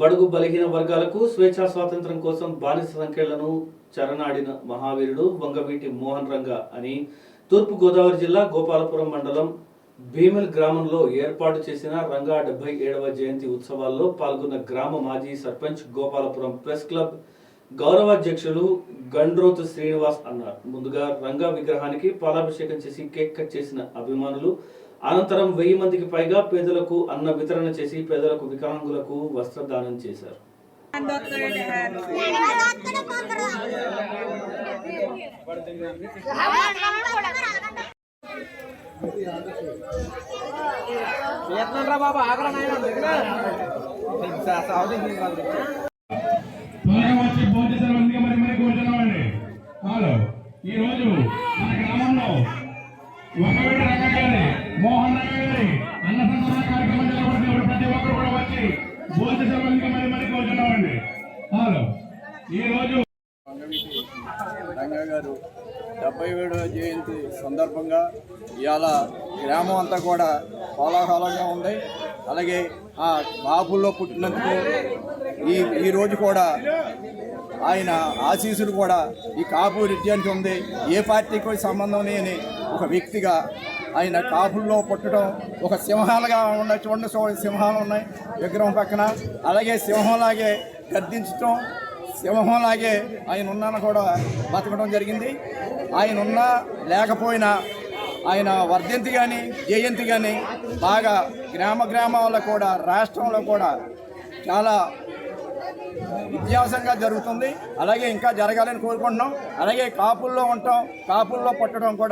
బడుగు బలహీన వర్గాలకు స్వేచ్ఛా స్వాతంత్రం కోసం బానిస సంఖ్యలను చరణాడిన మహావీరుడు వంగవీటి మోహన్ రంగ అని తూర్పు గోదావరి జిల్లా గోపాలపురం మండలం భీమిల్ గ్రామంలో ఏర్పాటు చేసిన రంగా డెబ్బై ఏడవ జయంతి ఉత్సవాల్లో పాల్గొన్న గ్రామ మాజీ సర్పంచ్ గోపాలపురం ప్రెస్ క్లబ్ గౌరవాధ్యక్షులు గండ్రోత్ శ్రీనివాస్ అన్నారు. ముందుగా రంగా విగ్రహానికి పాలాభిషేకం చేసి కేక్ కట్ చేసిన అభిమానులు అనంతరం వెయ్యి మందికి పైగా పేదలకు అన్న వితరణ చేసి పేదలకు వికలాంగులకు వస్త్రదానం చేశారు. ఈ రోజు ఒకవేళ మోహన్ అన్న సంతరణ కార్యక్రమం ప్రతి ఒక్కరు కూడా వచ్చి మరి మరి హలో రంగా గారు డెబ్బై ఏడవ జయంతి సందర్భంగా ఇవాళ గ్రామం అంతా కూడా కోలాహలంగా ఉంది. అలాగే ఆ బాబుల్లో పుట్టినందుకు ఈ ఈరోజు కూడా ఆయన ఆశీసులు కూడా ఈ కాపు రిజ్యానికి ఉంది. ఏ పార్టీకి సంబంధం లేని ఒక వ్యక్తిగా ఆయన కాపుల్లో పుట్టడం ఒక సింహాలుగా ఉన్న చూడండి చూడండి సింహాలు ఉన్నాయి విగ్రహం పక్కన. అలాగే సింహంలాగే గర్దించడం సింహంలాగే ఆయన ఉన్నాను కూడా బతకడం జరిగింది. ఆయన ఉన్నా లేకపోయినా ఆయన వర్ధంతి కానీ జయంతి కానీ బాగా గ్రామ గ్రామాల్లో కూడా రాష్ట్రంలో కూడా చాలా విద్యాసంగా జరుగుతుంది. అలాగే ఇంకా జరగాలని కోరుకుంటున్నాం. అలాగే కాపుల్లో ఉంటాం. కాపుల్లో పట్టడం కూడా